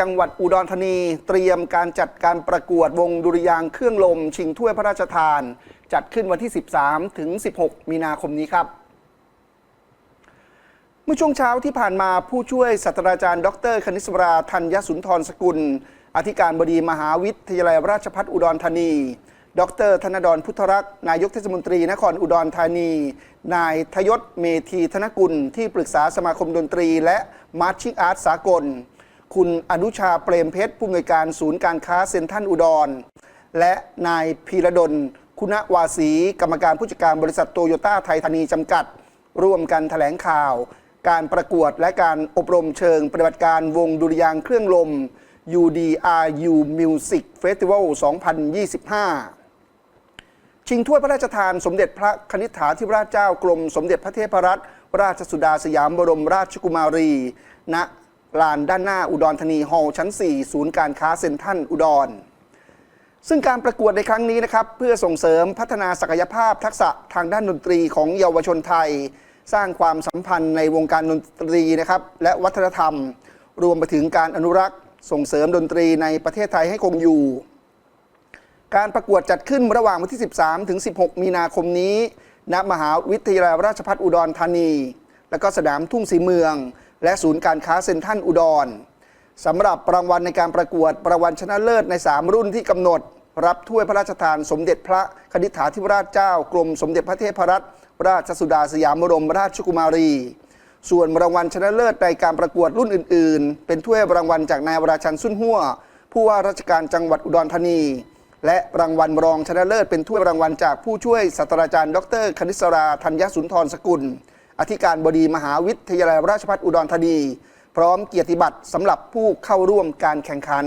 จังหวัดอุดรธานีเตรียมการจัดการประกวดวงดุริยางเครื่องลม ชิงถ้วยพระราชทาน จัดขึ้นวันที่ 13 ถึง 16 มีนาคมนี้ครับ เมื่อช่วงเช้าที่ผ่านมาผู้ช่วยศาสตราจารย์ ดร คณิสราธัญสุนทรสกุล อธิการบดีมหาวิทยาลัยราชภัฏอุดรธานีดร ธนดรพุทธรักษ์นายกเทศมนตรีนครอุดรธานี นายทยศเมธีธนกุลที่ปรึกษาสมาคมดนตรี และมาร์ชิ่งอาร์ตสากล คุณอนุชาเปรมเพชรผู้อำนวยการศูนย์การค้าเซ็นทรัลอุดร และนายพีระดล คุณวาสีกรรมการผู้จัดการบริษัทโตโยต้าไทยธานีจำกัด ร่วมกันแถลงข่าว การประกวดและการอบรมเชิงปฏิบัติการวงดุริยางเครื่องลม UDRU Music Festival 2025ชิงถ้วยพระราชทานสมเด็จพระคณิษฐาธิราชเจ้ากรม สมเด็จพระเทพรัตนราชสุดาสยามบรมราชกุมารี ณ ลานด้านหน้าอุดรธานีฮอลล์ชั้น 4 ศูนย์การค้าเซ็นทรัลอุดร ซึ่งการประกวดในครั้งนี้นะครับ เพื่อส่งเสริมพัฒนาศักยภาพทักษะทางด้านดนตรีของเยาวชนไทย สร้างความสัมพันธ์ในวงการดนตรีนะครับและวัฒนธรรม รวมไปถึงการอนุรักษ์ ส่งเสริมดนตรีในประเทศไทยให้คงอยู่ การประกวดจัดขึ้นระหว่างวันที่ 13 ถึง 16 มีนาคมนี้ณมหาวิทยาลัยราชภัฏอุดรธานี และก็สนามทุ่งสีเมือง และศูนย์การค้าเซ็นทรัลอุดรสำหรับรางวัลในการประกวดรางวัลชนะเลิศใน 3 รุ่นที่กำหนด รับถ้วยพระราชทานสมเด็จพระคณิษฐาธิราชเจ้ากรมสมเด็จพระเทพรัตนราชสุดาสยามบรมราชกุมารี ส่วนรางวัลชนะเลิศในการประกวดรุ่นอื่น ๆ เป็นถ้วยรางวัลจากนายวราชันสุนหัวผู้ว่าราชการจังหวัดอุดรธานี และรางวัลรองชนะเลิศเป็นถ้วยรางวัลจากผู้ช่วยศาสตราจารย์ ดร คณิสราธัญสุนทรสกุล อธิการบดีมหาวิทยาลัยราชภัฏอุดรธานี พร้อมเกียรติบัตรสำหรับผู้เข้าร่วมการแข่งขัน